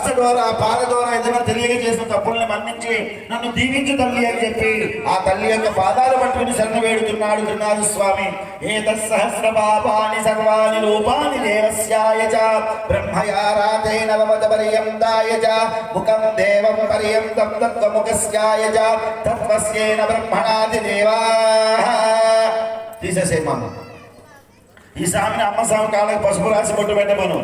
హస్త ద్వారా పాద ద్వారా ఏదైనా తెలియజేసిన తప్పుల్ని మన్నించి నన్ను దీవించు తల్లి అని చెప్పి ఆ తల్లి యొక్క పాదాలు పట్టుకుని శరణ వేడుతున్నాడు తిన్నాడు స్వామి. ఏత సహస్ర పాపాని సర్వాణి రూపాని దేవస్యాయ చ బ్రహ్మయారాతే నవమద పర్యంతాయ చ ముఖం దేవం పర్యంతం తత్వముఖస్యాయ చ తత్వస్యేన బ్రహ్మణాది దేవా. తీసేసేమను ఈ స్వామిని అమ్మ స్వామి కాళ్ళకి పసుపు రాసి బొట్టు పెట్టమను.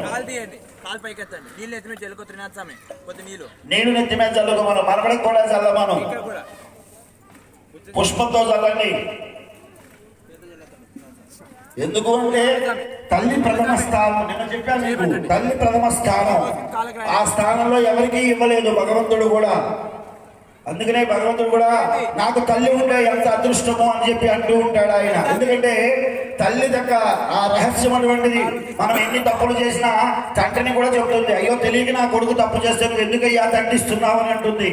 కాలు పైకెత్తండి నీళ్ళు ఎత్తి మీద చెల్లుకో త్రినాథ స్వామి. కొద్ది నీళ్ళు. నేను నెత్తి మీద చల్లుకోమను మనవడికి కూడా చల్లమను పుష్పంతో చల్లండి ఎందుకు అంటే తల్లి ప్రథమ స్థానం నిన్న చెప్పాను తల్లి ప్రథమ స్థానం. ఆ స్థానంలో ఎవరికీ ఇవ్వలేదు భగవంతుడు కూడా. అందుకనే భగవంతుడు కూడా నాకు తల్లి ఉంటే ఎంత అదృష్టమో అని చెప్పి అంటూ ఉంటాడు ఆయన. ఎందుకంటే తల్లి దగ్గ ఆ రహస్యం అటువంటిది మనం ఎన్ని తప్పులు చేసినా తండ్రిని కూడా చెబుతుంది అయ్యో తెలియక నా కొడుకు తప్పు చేస్తే నువ్వు ఎందుకయ్యా తండ్రిస్తున్నావు? అని అంటుంది.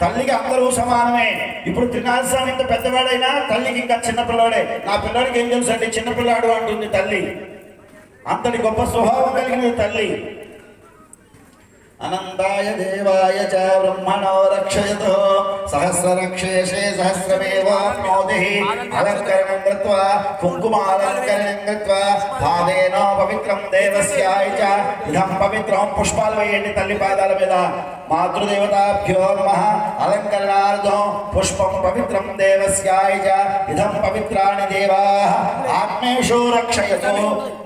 తల్లికి అందరూ సమానమే. ఇప్పుడు త్రినాథ స్వామి ఇంత పెద్దవాడైనా తల్లికి ఇంకా చిన్నపిల్లవాడే నా పిల్లడికి ఏం తెలుసు అండి చిన్నపిల్లాడు అంటుంది తల్లి. అంతటి గొప్ప స్వభావం కలిగినది తల్లి. అనంతాయ దేవాయ చ బ్రహ్మణో రక్షయతో సహస్రరక్షేషే సహస్రమేవాప్నోతి అలంకరణం కృత్వా కుంకుమాలంకరణం కృత్వా పాదేనో పవిత్రం దేవస్యాయ చ ఇదం పవిత్రం పుష్పాలు వేయండి తల్లి పాదాల మీద మాతృదేవతాభ్యో నమ అలంకరణార్థం పుష్పం పవిత్రం దేవస్యాయ ఇదం పవిత్రాణి దేవా ఆత్మేషు రక్షయతో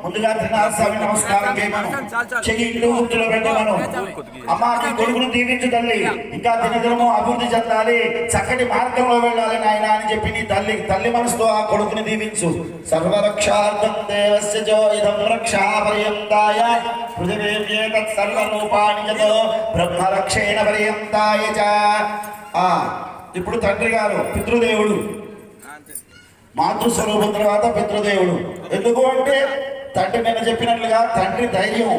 ముందుగా త్రినాథ స్వామి నమస్కారం చేయమను చెయ్యి ఇల్లు గుర్తులో పెట్టమను అమ్మా నీ కొడుకును దీవించు తల్లి। ఇంకా దినదినము అభివృద్ధి చెందాలి। చక్కటి మార్గంలో వెళ్ళాలి నాయన అని చెప్పి నీ తల్లి తల్లి మనసుతో ఆ కొడుకుని దీవించు. సర్వరక్షార్థం దేవస్య జో ఇదం రక్షాపర్యంతాయ. పర్యంతాయ పృథివీర్యేతత్ సర్వరూపాణి జతో బ్రహ్మరక్షేణ పర్యంతాయ చ. ఆ ఇప్పుడు తండ్రి గారు పితృదేవుడు. మాతృస్వరూపం తర్వాత పితృదేవుడు. ఎందుకు అంటే తండ్రి నేను చెప్పినట్లుగా తండ్రి ధైర్యం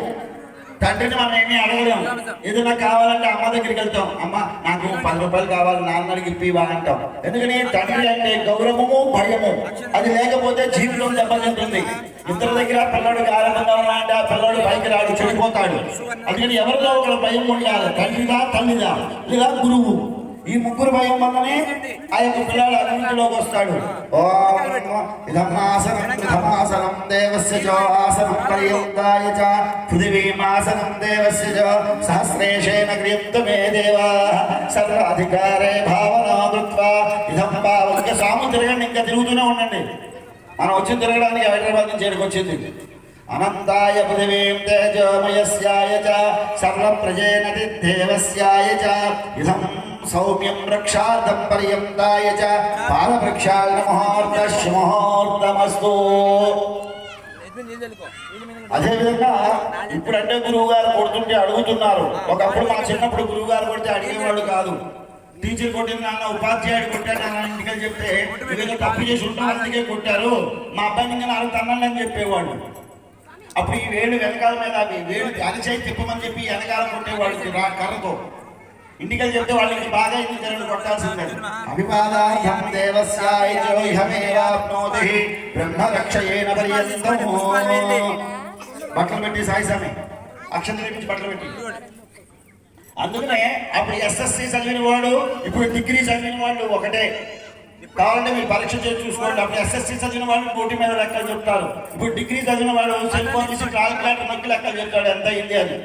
తండ్రిని మనం ఏమీ అడగలేం. ఏదైనా కావాలంటే అమ్మ దగ్గరికి వెళ్తాం. అమ్మ నాకు పది రూపాయలు కావాలి నాన్నడికి ఇప్పివా అంటాం. ఎందుకని? తండ్రి అంటే గౌరవము భయము. అది లేకపోతే జీవితం దెబ్బతింటుంది ఇద్దరి దగ్గర పిల్లడు ఆనందంగా ఉన్నాడంటే ఆ పిల్లడు పైకి రాడు చెడిపోతాడు. అందుకని ఎవరిలో ఒకరు భయం ఉండాలి. తండ్రిదా తల్లిదా లేదా గురువు? ఈ ముగ్గురు భయం వల్లనే ఆ యొక్క పిల్లాడు అన్నింటిలోకి వస్తాడు. ఓం ఇదమాసనం ప్రథమాసనం దేవస్య చ ఆసనం పర్యంతాయ చ పృథివీమాసనం దేవస్య చ సహస్రేషేణ క్రియంత మే దేవా సర్వాధికారే భావనా కృత్వా. ఇదం భావం ఇంకా స్వామి తిరగండి ఇంకా తిరుగుతూనే ఉండండి. మనం వచ్చి తిరగడానికి హైదరాబాద్ నుంచి వచ్చింది. అనంతాయ పృథివీం తేజోమయస్యాయ చ సర్వప్రజేన దేవస్యాయ చ ఇదం సౌమ్యం రక్షార్థం పర్యంతాయ చ పాదవృక్షాల ముహూర్త అదేవిధంగా ఇప్పుడంటే గురువు గారు కొడుతుంటే అడుగుతున్నారు. ఒకప్పుడు మా చిన్నప్పుడు గురువు గారు కొడితే అడిగేవాడు కాదు. టీచర్ కొట్టిన నాన్న ఉపాధ్యాయుడు కొట్టాడు నాన్న చెప్తే ఏదో తప్పు చేసి ఉంటాం అందుకే కొట్టారు. మా అబ్బాయి ఇంకా నాలుగు తన్నండి అని చెప్పేవాడు అప్పుడు ఈ వేలు వెనకాల మీద అవి వేలు అరిచేయి తిప్పమని చెప్పి వెనకాల కొట్టేవాడు కర్రతో. ఇంటికి చెప్తే వాళ్ళకి బాగా ఇంటికి రెండు కొట్టాల్సిందే. అభివాదాయం దేవస్యాయ చో ఇహమేవాప్నోతి. బ్రహ్మ పర్యంతం బట్టలు పెట్టి సాయి సామి అక్షంత పెట్టి బట్టలు పెట్టి. అందుకనే అప్పుడు ఎస్ఎస్సి చదివిన వాడు ఇప్పుడు డిగ్రీ చదివిన వాళ్ళు ఒకటే. కావాలంటే మీరు పరీక్ష చేసి చూసుకోండి. అప్పుడు ఎస్ఎస్సి చదివిన వాళ్ళు కోటి మీద లెక్కలు చెప్తారు. ఇప్పుడు డిగ్రీ చదివిన వాడు సెల్ ఫోన్ తీసి కాలిక్యులేటర్ నొక్కి లెక్కలు చెప్తాడు. ఎంత అయింది అని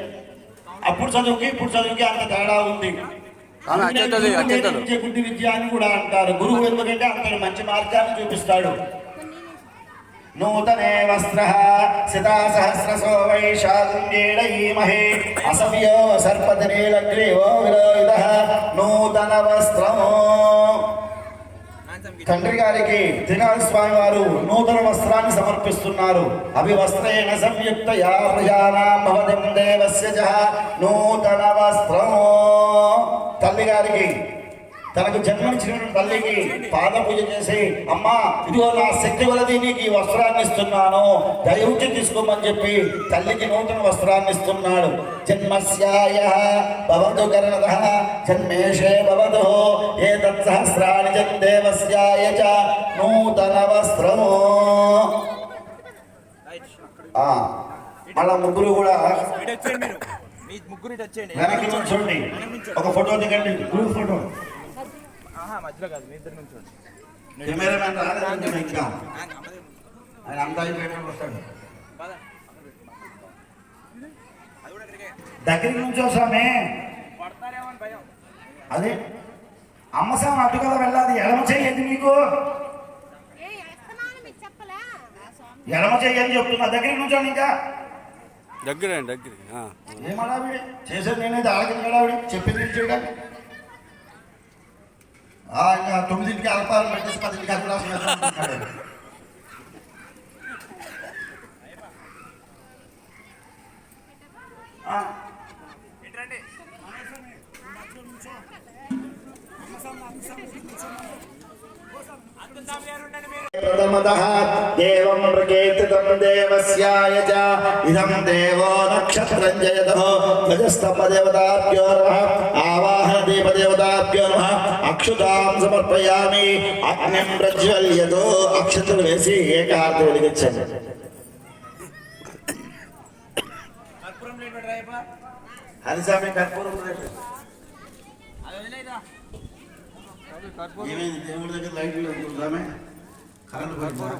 అప్పుడు చదువుకి ఇప్పుడు చదువుకి అంత తేడా ఉంది. విద్య గుడ్డి విద్య అని కూడా అంటారు. గురువు ఎందుకంటే అంత మంచి మార్గాన్ని చూపిస్తాడు. నూతనే వస్త్ర సితా సహస్రసో వైశాఖేడీమహే అసవ్యో సర్పదనీలగ్రీవో విలోహిత నూతన వస్త్రము తండ్రి గారికి త్రినాథ స్వామి వారు నూతన వస్త్రాన్ని సమర్పిస్తున్నారు. అవి వస్త్రేణ సంయుక్త యా ప్రజానాం దేవస్య నూతన వస్త్రము. తల్లి గారికి తనకు జన్మనిచ్చిన తల్లికి పాద పూజ చేసి అమ్మా ఇదిగో నా శక్తి వలది నీకు ఈ వస్త్రాన్ని ఇస్తున్నాను. దయవుంచి తీసుకోమని చెప్పి తల్లికి నూతన వస్త్రాన్ని ఇస్తున్నాడు. జన్మస్యాయ భవతు కరణద జన్మేషే భవతు. ఏ తత్సహస్రాణి జన్దేవస్యాయ చ నూతన వస్త్రము. ఆ మళ్ళా ముగ్గురు కూడా ముగ్గురు నుంచోండి ఒక ఫోటో దిగండి. Group photo. మధ్యలో కాదు మీ ఇద్దరు నుంచి కెమెరామెన్ రాలేదు ఇంకా ఆయన వస్తాడు. దగ్గరికి నుంచో భయం. అదే అమ్మ స్వామి అటు కదా వెళ్ళాలి. ఎడమ చెయ్యండి మీకు? ఎడమ చెయ్యని చెప్తున్నా దగ్గరికి నుంచోండి ఇంకా. దగ్గర దగ్గర ఏం హడావిడి చేసేది నేనైతే ఆలకింది హడావిడి చెప్పింది ఆ, ఇంకా తొమ్మిదింటికి అల్పారం పెట్టేసి పదింటికి అభిలాషం ప్రథమత देवं मृगेतुकं देवस्याय च इदं देवो नक्षत्रं जयतो गजस्तम्भदेवताभ्यो नमः आवाहनदीपदेवताभ्यो नमः अक्षुतां समर्पयामि अग्निं प्रज्वल्यतो अक्षतुर्वेसि एकार्थ వెలిగించండి హరిసామి కర్పూరం ఏమైంది దేవుడి దగ్గర లైట్లు కరెంట్ పడిపోయి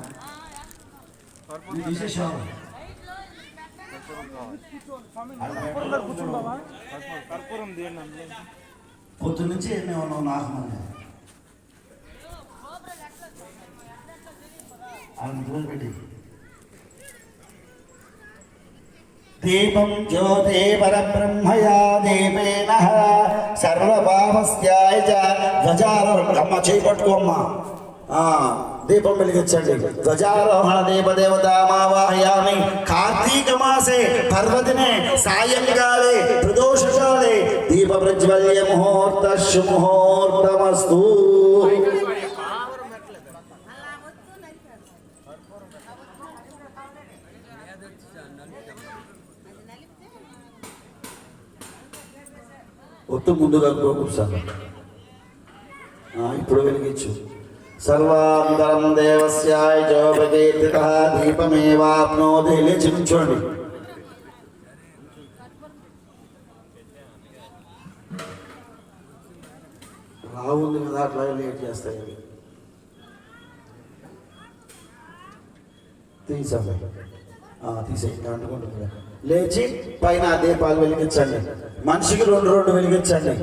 ఇది తీసేసావా? పొద్దు నుంచి ఎన్ని ఉన్నావు నాకు మంది దూరం పెట్టి దీపం జ్యోతే పరబ్రహ్మయా దీపేన. సర్వభావస్యాయ చ ధ్వజారోహణ. అమ్మ చేయి పట్టుకోమ్మా దీపం వెలిగించండి. ధ్వజారోహణ దీపదేవతామావాహయామి కార్తీక మాసే పర్వదినే సాయంకాలే ప్రదోషకాలే. దీప ప్రజ్వల్య ముహూర్త శుముహూర్తమస్తు ఒత్తు ముందుగా కూర్చాను ఇప్పుడు వెలిగించు. సర్వాంతరం దేవస్యాయ జోపకీర్తిత దీపమేవాప్నోతి. లేచి చూడండి. రావుంది కదా అట్లా లేట్ చేస్తాయి. తీసాము తీసేయండి అంటుకుంటుంది లేచి పైన ఆ దీపాలు వెలిగించండి. మనిషికి రెండు రెండు వెలిగించండి.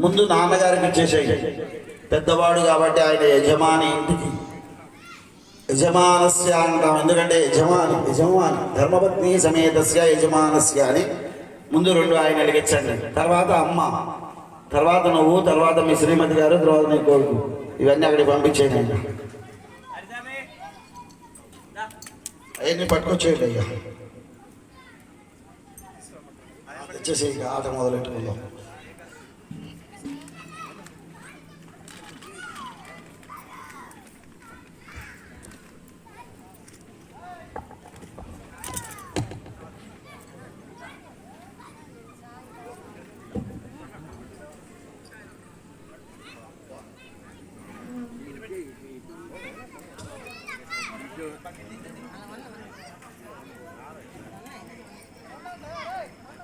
ముందు నాన్నగారికి ఇచ్చేసేయండి పెద్దవాడు కాబట్టి ఆయన యజమాని ఇంటికి. యజమానస్య అంటాం. ఎందుకంటే యజమాని యజమాని ధర్మపత్ని సమేతస్య యజమానస్య అని ముందు రెండు ఆయన అడిగించండి తర్వాత అమ్మ. తర్వాత నువ్వు తర్వాత మీ శ్రీమతి గారు తర్వాత నీ కొడుకు. ఇవన్నీ అక్కడికి పంపించేయండి అయ్యా. అవన్నీ పట్టుకొచ్చేయండి అయ్యా. తెచ్చేసి ఇక ఆట మొదలెట్టుకుందాం.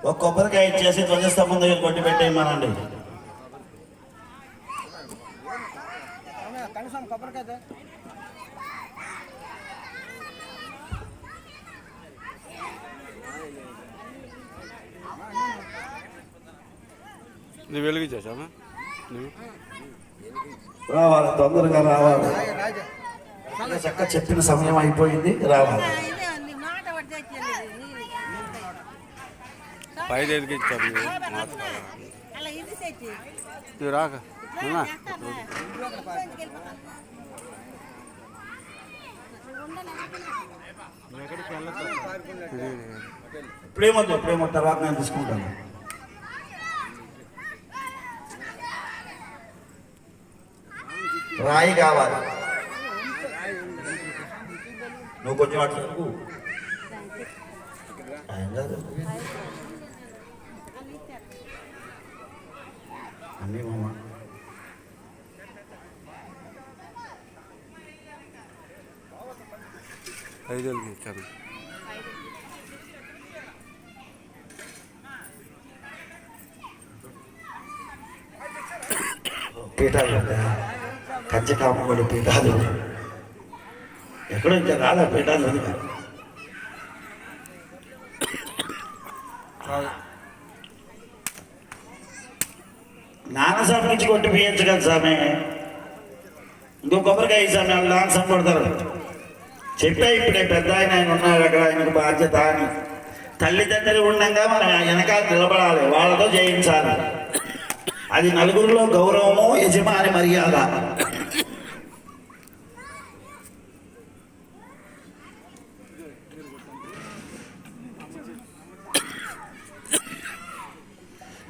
ఒక కొబ్బరికాయ ఇచ్చేసి ధ్వజస్తంభం దగ్గర కొట్టి పెట్టేయమనండి. నువ్వు నువ్వు? రావాలి తొందరగా రావాలి. చక్క చెప్పిన సమయం అయిపోయింది రావాలి ఇదే నీ మాట ఒకటి తెచ్చేది నీళ్ళు. పై వెలిగించాము నువ్వు రాక. తర్వాత నేను తీసుకుంటాను. రాయి కావాలి. నువ్వు కొంచెం అట్లా అన్నీ మామ. ఐదు ఇచ్చారు. పీఠాలు కంచకామగోడు పీఠాలు. ఎక్కడో రాదా పీఠాలు నాన్న సాప్ నుంచి కొట్టి పియచ్చు కదా స్వామి. ఇంకో కొబ్బరికాయ సామె వాళ్ళు నాన్నసం కొడతారు. చెప్పా ఇప్పుడే పెద్ద ఆయన ఆయన ఉన్నాడు అక్కడ ఆయనకు బాధ్యత అని. తల్లిదండ్రులు ఉండగా మనం వెనకాల నిలబడాలి వాళ్ళతో జయించాలి. అది నలుగురిలో గౌరవము యజమాని మర్యాద.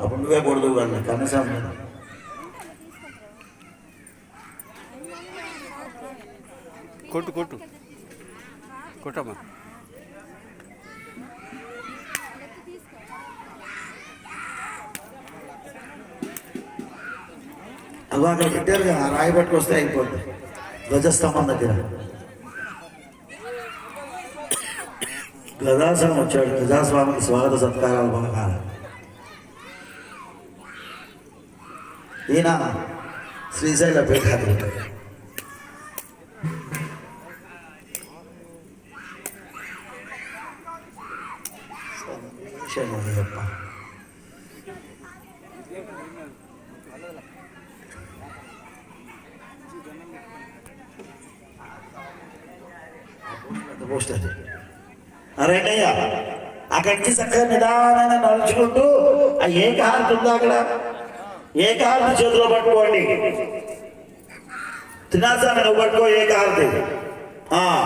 అప్పుడు నువ్వే కొడుతు వాళ్ళు కనీసం కొట్టు కొట్టు. కొట్టమ్మా. అవి అక్కడ పెట్టారు కదా, రాయి పట్టుకు వస్తే అయిపోద్ది. ధ్వజస్తంభం దగ్గర. గదాసం వచ్చాడు. గజాస్వామికి స్వాగత సత్కారాలు పలకాలి ఈయన శ్రీశైల పీఠాధిపతి. రెండయ్య అక్కడి నుంచి చక్కగా నిదానంగా నడుచుకుంటూ ఆ ఏకహారతి ఉందా అక్కడ? ఏకహారతి చేతిలో పట్టుకోండి. తినాసాన్ని నువ్వు పట్టుకో ఏకహారతి. ఆ,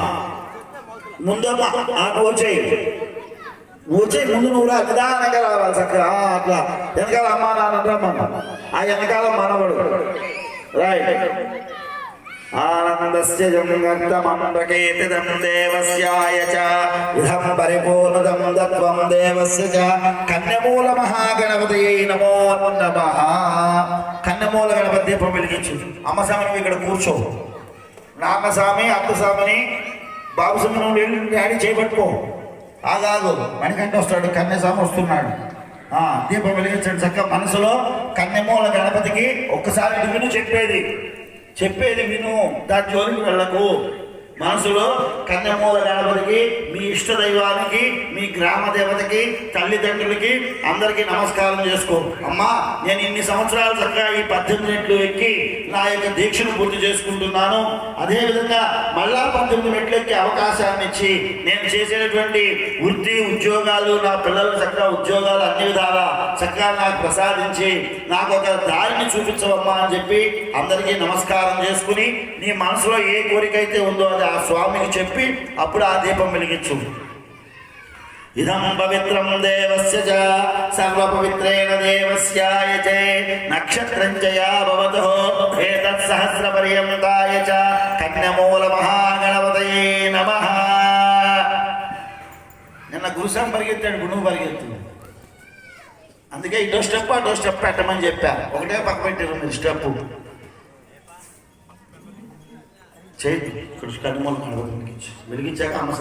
ముందమ్మ ఆ నువ్వు వచ్చేయి. నువ్వు వచ్చేయి ముందు నువ్వు రా నిదానంగా రావాలి చక్కగా. అట్లా. వెనకాల అమ్మా నాన్న ఆ వెనకాల మనవడు రైట్ ఆనందస్య జంగర్తమంబకేతిదం దేవస్యాయ చ ఇదం పరిపూర్ణదం దత్వం దేవస్య చ కన్యమూల మహాగణపతయే నమో నమః కన్యమూల గణపతి దీపం వెలిగించు అమ్మస్వామి నువ్వు ఇక్కడ కూర్చో। నాన్నస్వామి అత్తస్వామిని బాబుస్వామి నువ్వు వెళ్ళి డాడీ చేపట్టుకో। ఆగాగు మణికంఠ వస్తాడు కన్యస్వామి వస్తున్నాడు। ఆ దీపం వెలిగించండి చక్క మనసులో కన్నెమూల గణపతికి ఒక్కసారి ఇటు చెప్పేది? చెప్పేది విను. దాని జోలికి వెళ్ళకు? మనసులో కన్యమూల గణపతికి మీ ఇష్ట దైవానికి మీ గ్రామ దేవతకి తల్లిదండ్రులకి అందరికీ నమస్కారం చేసుకో. అమ్మా నేను ఇన్ని సంవత్సరాలు చక్కగా ఈ పద్దెనిమిది మెట్లు ఎక్కి నా యొక్క దీక్షను పూర్తి చేసుకుంటున్నాను. అదేవిధంగా మళ్ళా పద్దెనిమిది మెట్లు ఎక్కే అవకాశాన్ని ఇచ్చి నేను చేసేటువంటి వృత్తి ఉద్యోగాలు నా పిల్లలు చక్కగా ఉద్యోగాలు అన్ని విధాలా చక్కగా నాకు ప్రసాదించి నాకు ఒక దారిని చూపించవమ్మా అని చెప్పి అందరికీ నమస్కారం చేసుకుని నీ మనసులో ఏ కోరిక అయితే ఉందో అది ఆ స్వామికి చెప్పి అప్పుడు ఆ దీపం వెలిగించు. ఇదం పవిత్రం దేవస్య చ సర్వపవిత్రేణ దేవస్యాయ చ నక్షత్రం చ భవతో ఏతత్ సహస్ర పర్యంతాయ చ కన్యమూల మహాగణపతయే నమ. నిన్న గురుసం పరిగెత్తాడు గుణువు పరిగెత్తు అందుకే ఇటో స్టెప్ అటో స్టెప్ పెట్టమని చెప్పారు ఒకటే పక్క పెట్టారు మీరు స్టెప్. చేయండి ఇక్కడ కన్నుమూల గణపతి వెలిగించాక అమ్మ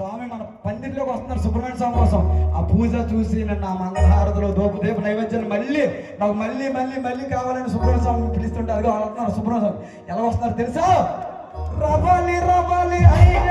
స్వామి మన పందిరిలోకి వస్తున్నారు సుబ్రహ్మణ్య స్వామి కోసం. ఆ పూజ చూసి నన్ను ఆ మంగళహారతిలో దోపు దేపు నైవేద్యం మళ్ళీ నాకు మళ్ళీ మళ్ళీ మళ్ళీ కావాలని సుబ్రహ్మణ్య స్వామి పిలుస్తుంటారు వాళ్ళు వస్తున్నారు సుబ్రహ్మణ్య స్వామి. ఎలా వస్తున్నారు తెలుసా? రవాలి రవాలి అయిన